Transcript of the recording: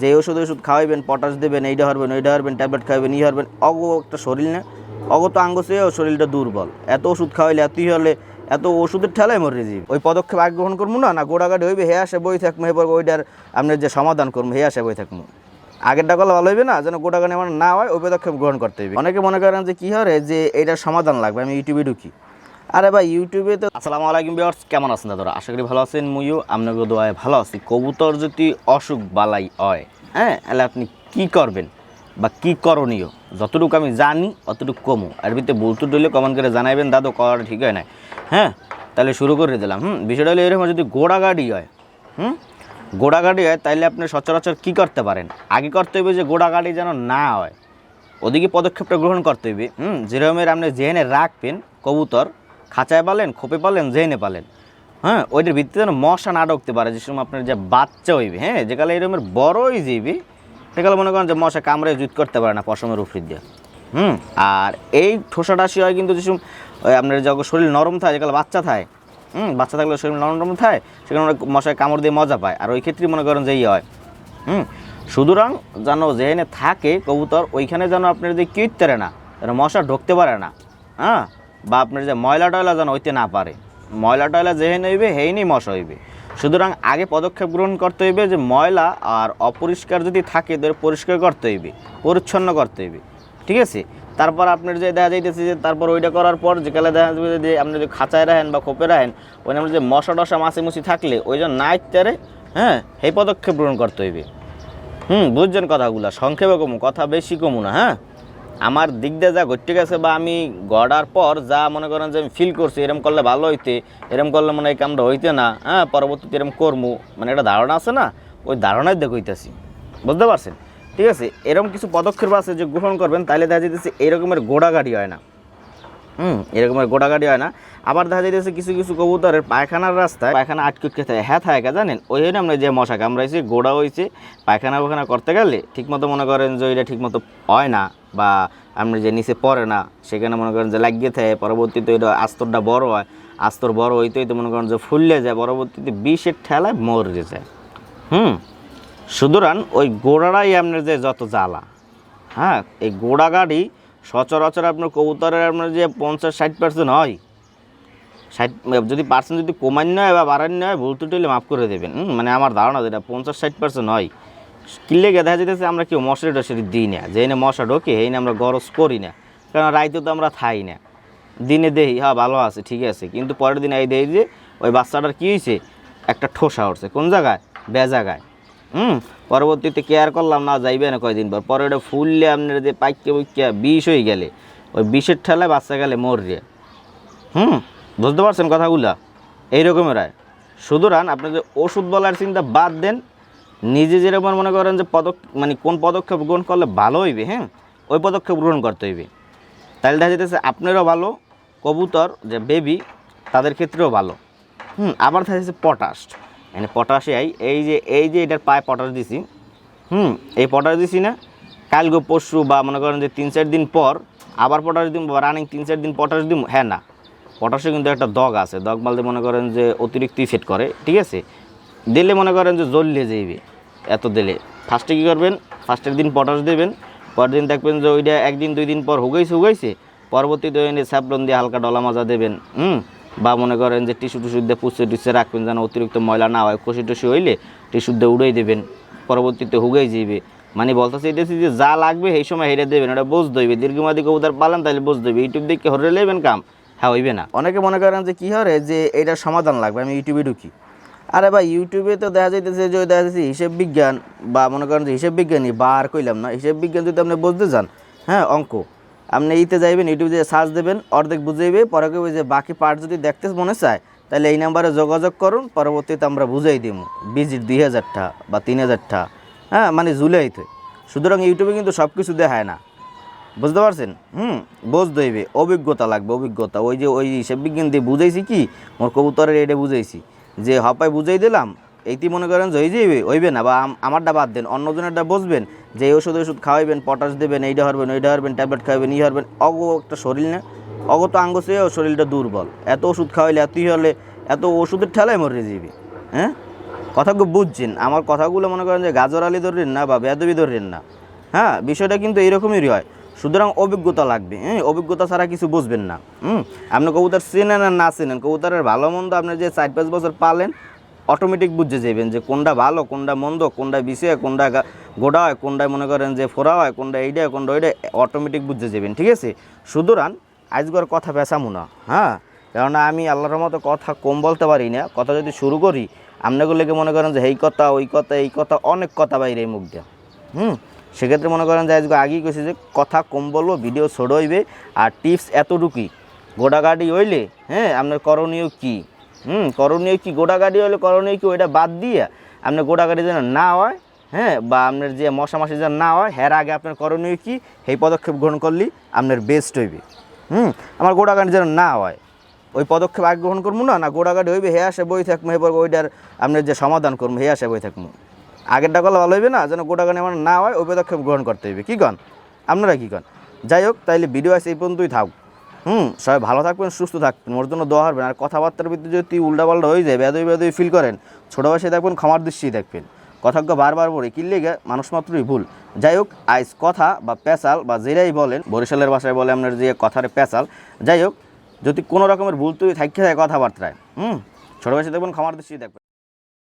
যে ওষুধ ওষুধ খাওয়াইবেন পটাশ দেবেন এইটা হরবেন ওইটা হরবেন ট্যাবলেট খাওয়াবেন ই হরবেন, অগ একটা শরীর না। অগত আঙ্গ চেয়েও শরীরটা দুর্বল। এত ওষুধ খাওয়াইলে এতই হলে এত ওষুধের ঠেলায় মরে যাবে। ওই পদক্ষেপ আগে গ্রহণ করব না? না গোড়াগাড়ি হইবে, হে আসে বই থাকব এবার ওইটার আপনার যে সমাধান করব, হে আসে বই থাকব আগেরটা করলে ভালো হইবে না? যেন গোটা গোটাগানি আমার না হয়, ওই পদক্ষেপ গ্রহণ করতে হইবে। অনেকে মনে করেন যে কী হরে? যে এটার সমাধান লাগবে, আমি ইউটিউবে ঢুকি। আরে ভাই ইউটিউবে তো আসসালামু আলাইকুম বিয়ার্স কেমন আছেন দাদা আশা করি ভালো আছেন, মুইও আপনাকে দোয়ায় ভালো আছি। কবুতর যদি অসুখ বালাই হয় হ্যাঁ তাহলে আপনি কি করবেন বা কি করণীয়? যতটুকু আমি জানি, অতটুকু কমু। আর ভিতরে বলতে দিলে কমেন্ট করে জানাইবেন, দাদু, করাটা ঠিক হয় না হ্যাঁ তাহলে শুরু করে দিলাম। হুম, বিষয়টা হলো এরকম, যদি গোড়াগাড়ি হয়, হুম, গোড়াগাড়ি হয় তাইলে আপনি সচরাচর কি করতে পারেন? আগে করতে হবে যে গোড়াগাড়ি যেন না হয়। ওদিকে পদক্ষেপটা গ্রহণ করতে হবে হুম, যেরকমের আপনি জেনে রাখবেন, কবুতর খাঁচায় পালেন, খোপে পালেন, জেনে পালেন। হ্যাঁ ওইটার ভিত্তিতে যেন মশা না ঢুকতে পারে, যে সময় আপনার যে বাচ্চা হইবে হ্যাঁ যেকালে এরকমের বড়ই যাইবে সেকালে মনে করেন যে মশা কামড়ে জুত করতে পারে না পশমের উপর দিয়ে। হুম, আর এই ঠোসাটাসি হয় কিন্তু যে সময়, ওই আপনার যখন শরীর নরম থাকে যেকালে বাচ্চা থাকে, হুম, বাচ্চা থাকলে শরীর নরম নরম থাকে, সেখানে মশায় কামড় দিয়ে মজা পায়। আর ওই ক্ষেত্রে মনে করেন যে ই হয়। হুম, সুতরাং যেন যেখানে থাকে কবুতর, ওইখানে যেন আপনার যে কিট তেরে না, যেন মশা ঢুকতে পারে না। হ্যাঁ বা আপনার যে ময়লা টয়লা যেন হইতে না পারে, ময়লা টয়লা যেহেন হইবে হেইনি মশা হইবে। সুতরাং আগে পদক্ষেপ গ্রহণ করতে হইবে যে ময়লা আর অপরিষ্কার যদি থাকে তাহলে পরিষ্কার করতে হইবে, পরিচ্ছন্ন করতে হইবে। ঠিক আছে? তারপর আপনার যে দেখা যাইতেছে যে তারপর ওইটা করার পর যেকালে দেখা যাবে যে আপনি যদি খাঁচায় রাখেন বা খোপে রাখেন, ওই আমরা যে মশা টশা মাছি মুছি থাকলে, ওই জন্য না ইত্যারে হ্যাঁ সেই পদক্ষেপ গ্রহণ করতে হইবে। হুম, বুঝছেন কথাগুলো? সংক্ষেপে কমু, কথা বেশি কমু না হ্যাঁ? আমার দিক দিয়ে যা ঘটতে গেছে বা আমি গড়ার পর যা মনে করেন যে আমি ফিল করছি, এরম করলে ভালো হইতে, এরম করলে মনে হয় কামটা হইতে না হ্যাঁ পরবর্তীতে এরম করব মানে একটা ধারণা আছে না? ওই ধারণায় দেখে হইতেছি। বুঝতে পারছেন? ঠিক আছে? এরকম কিছু পদক্ষেপ আছে যে গ্রহণ করবেন তাহলে দেখা যেতেছে এরকমের গোড়াগাড়ি হয় না। হুম, এরকমের গোটাগাড়ি হয় না। আবার দেখা যাইতেছে কিছু কিছু কবুতরের পায়খানার রাস্তায় পায়খানা আটকে থাকে। হ্যাঁ থাকে জানেন? ওই জন্য আমরা যে মশা কামড়াইছে গোড়া হয়েছে পায়খানা পায়খানা করতে গেলে ঠিকমতো মনে করেন যে ওইটা ঠিকমতো হয় না বা আপনি যে নিচে পড়ে না, সেখানে মনে করেন যে লাগিয়ে থাকে। পরবর্তীতে ওইটা আস্তরটা বড় হয়। আস্তর বড় হইতে হইতে মনে করেন যে ফুললে যায়, পরবর্তীতে বিষের ঠেলায় মরে যায়। হুম, সুতরাং ওই গোড়াটাই আপনার যে যত জ্বালা হ্যাঁ এই গোড়া গাড়ি সচরাচর আপনার কবুতরের আপনার যে পঞ্চাশ, ষাট পার্সেন্ট হয়, ষাট, যদি পার্সেন্ট যদি কমান্য হয় বা বাড়ান্য হয় ভুল ত্রুটি হলে মাফ করে দেবেন। মানে আমার ধারণা যেটা পঞ্চাশ, ষাট পার্সেন্ট হয় কিনলে দেখা যেতেছে আমরা কেউ মশারি টশারি দিই না। যে না মশা ঢোকে, এই না আমরা গরজ করি না। কারণ রাইতে তো আমরা থাই না। দিনে দেই হ্যাঁ ভালো আছে, ঠিক আছে। কিন্তু পরের দিন এই দেই যে, ওই বাচ্চাটার কী হয়েছে একটা ঠোসা উঠছে। কোন জায়গায়? বে জায়গায় হুম? পরবর্তীতে কেয়ার করলাম, না যাইবে না কয়দিন পর। পরে ওটা ফুললে আপনার যে পাইকে পাইকে বিষ হয়ে গেলে, ওই বিষের ঠেলায় বাচ্চা গেলে মরবে। হুম? বুঝতে পারছেন কথাগুলা? এইরকমের হয় সুতরাং আপনি যে ওষুধ বলার চিন্তা বাদ দেন। নিজে যেরকম মনে করেন যে পদক মানে কোন পদক্ষেপ গ্রহণ করলে ভালো হইবে হ্যাঁ? ওই পদক্ষেপ গ্রহণ করতে হইবে। তাহলে দেখা যেতেছে আপনারও ভালো, কবুতর, যে বেবি তাদের ক্ষেত্রেও ভালো। হুম? আবার দেখা যাচ্ছে পটাশ মানে পটাশে আই এই যে এই যে এটার পায়ে পটাশ দিছি, হুম, এই পটাশ দিছি না কালকে পরশু বা মনে করেন যে তিন চার দিন পর আবার পটাশ দিম বা রানিং তিন চার দিন পটাশ দিম হ্যাঁ না, পটাশে কিন্তু একটা দগ আছে, দগ বলতে মনে করেন যে অতিরিক্ত ইফেক্ট করে, ঠিক আছে? দিলে মনে করেন যে জ্বললে যাইবে, এত দিলে। ফার্স্টে কী করবেন? ফার্স্টের দিন পটাশ দেবেন, পরের দিন দেখবেন যে ওইটা একদিন দুই দিন পর হুগাইছে হুগাইছে, পরবর্তীতে ওই স্যাপলন দিয়ে হালকা ডলা মাজা দেবেন, হুম? বা মনে করেন যে টিস্যু টিস্যু দিয়ে পুষে টুসে রাখবেন যেন অতিরিক্ত ময়লা না হয়, কষি টসি হইলে টিস্যু দিয়ে উড়াই দেবেন, পরবর্তীতে হুগাই যাইবে। মানে বলতেছে এটাছি যে যা লাগবে সেই সময় হেরে দেবেন ওটা বোঝ দইবে দীর্ঘমাদি কবুতর পালান তাহলে বোঝ দইবে ইউটিউব দেখে হরে লেবেন কাম হ্যাঁ হইবে না। অনেকে মনে করেন যে কী হরে, যে এটার সমাধান লাগবে, আমি ইউটিউবে ঢুকি। আরে ভাই, ইউটিউবে তো দেখা যাইতেছে যে, দেখা যাচ্ছে হিসেব বিজ্ঞান, বা মনে করেন যে হিসেব বিজ্ঞানী বা আর কইলাম না, হিসেব বিজ্ঞান যদি আপনি বুঝতে চান হ্যাঁ অঙ্ক। আপনি ইতে যাইবেন, ইউটিউবে যে সার্চ দেবেন, অর্ধেক বুঝাইবে, পরে ওই যে বাকি পার্ট যদি দেখতে মনে চায়, তাহলে এই নাম্বারে যোগাযোগ করুন, পরবর্তীতে আমরা বুঝাই দিব ভিজিট দুই হাজারটা বা তিন হাজারটা হ্যাঁ মানে জুলাইতে। সুতরাং ইউটিউবে কিন্তু সব কিছু দেখায় না। বুঝতে পারছেন? হুম, বোঝ দইবে, অভিজ্ঞতা লাগবে, অভিজ্ঞতা। ওই যে ওই হিসেব বিজ্ঞান দিয়ে বুঝাইছি কি? মোর কবুতরের এটা বুঝাইছি। যে হপায় বুঝাই দিলাম এইটি মনে করেন যে যাইবে হইবে না, বা আম- আমারটা বাদ দেন, অন্যজনেরটা বসবেন, যে ওষুধ ওষুধ খাওয়াইবেন পটাশ দেবেন, এইটা হরবেন, ওইটা হরবেন ট্যাবলেট খাওয়াবেন ই হরবেন, অগ একটা শরীর না। অগত আঙ্গ চেয়েও শরীরটা দুর্বল। এত ওষুধ খাওয়াইলে এতই হলে, এত ওষুধের ঠেলায় মরে যাবে হ্যাঁ? কথাগুলো বুঝছেন? আমার কথাগুলো মনে করেন যে গাজর আলি ধরেন না, বা বেদবি ধরেন না। হ্যাঁ বিষয়টা কিন্তু এরকমই হয়। সুতরাং অভিজ্ঞতা লাগবে হ্যাঁ? অভিজ্ঞতা ছাড়া কিছু বুঝবেন না, হুম? আপনি কবুতর চেনেন আর না চেনেন, কবুতরের ভালো মন্দ আপনি যে চার পাঁচ বছর পালেন অটোমেটিক বুঝে যাবেন যে কোনটা ভালো, কোনটা মন্দ, কোনটা বিষয়, কোনটা গোড়া হয়, কোনটায় মনে করেন যে ফোরা হয়, কোনটা এইটা কোনটা ওইটা অটোমেটিক বুঝে যাবেন ঠিক আছে? সুতরাং আজকের কথা পেঁচামু না হ্যাঁ? কেননা আমি আল্লাহর মতো কথা কম বলতে পারি না, কথা যদি শুরু করি আপনাগুলোকে মনে করেন যে এই কথা, ওই কথা, এই কথা, অনেক কথা বাইরে মুখ দিয়ে, হুম? সেক্ষেত্রে মনে করেন যে আজকে আগেই কইছে যে কথা কম বলব ভিডিও ছোট হইবে, আর টিপস এতটুকুই। গোটাগাড়ি হইলে হ্যাঁ আপনার করণীয় কি? হুম, করণীয় কি? গোটা গাড়ি হলে করণীয় কি? ওইটা বাদ দিয়ে আপনার গোটা গাড়ি যেন না হয় হ্যাঁ বা আপনার যে মশামাসি যেন না হয় হ্যার আগে আপনার করণীয় কি? সেই পদক্ষেপ গ্রহণ করলে আপনার বেস্ট হইবে। হুম, আমার গোটা গাড়ি যেন না হয়। ওই পদক্ষেপ আগে গ্রহণ করব না? না গোড়াগাড়ি হইবে, হে আসে বই থাকব এবার ওইটার আপনার যে সমাধান করব, হে আসে বই থাকব। আগেরটা করলে ভালো হইবে না? যেন গোটাগাড়ি আমার না হয়, ওই পদক্ষেপ গ্রহণ করতে হইবে। কী কন? আপনারা কী কন? যাই হোক, তাইলে ভিডিও আছে এই পর্যন্তই থাক হুম, সবাই ভালো থাকবেন, সুস্থ থাকবেন, ওর জন্য দোয়া হারবেন আর কথাবার্তার ভিত্তিতে যদি উল্টাপাল্টা হয়ে যায় বেদই বেদই ফিল করেন, ছোটো বয়সে দেখবেন ক্ষমার দৃষ্টি দেখবেন। কথাজ্ঞ বারবার বলে কিনলে মানুষ মাত্রই ভুল। যাই হোক আইস কথা বা পেঁচাল বা যেটাই বলেন, বরিশালের ভাষায় বলে আপনার যে কথার পেঁচাল যাই হোক, যদি কোনো রকমের ভুল তুই থাকতে থাকে কথাবার্তায়, হুম, ছোটো বয়সে দেখবেন ক্ষমার দৃষ্টি দেখবেন।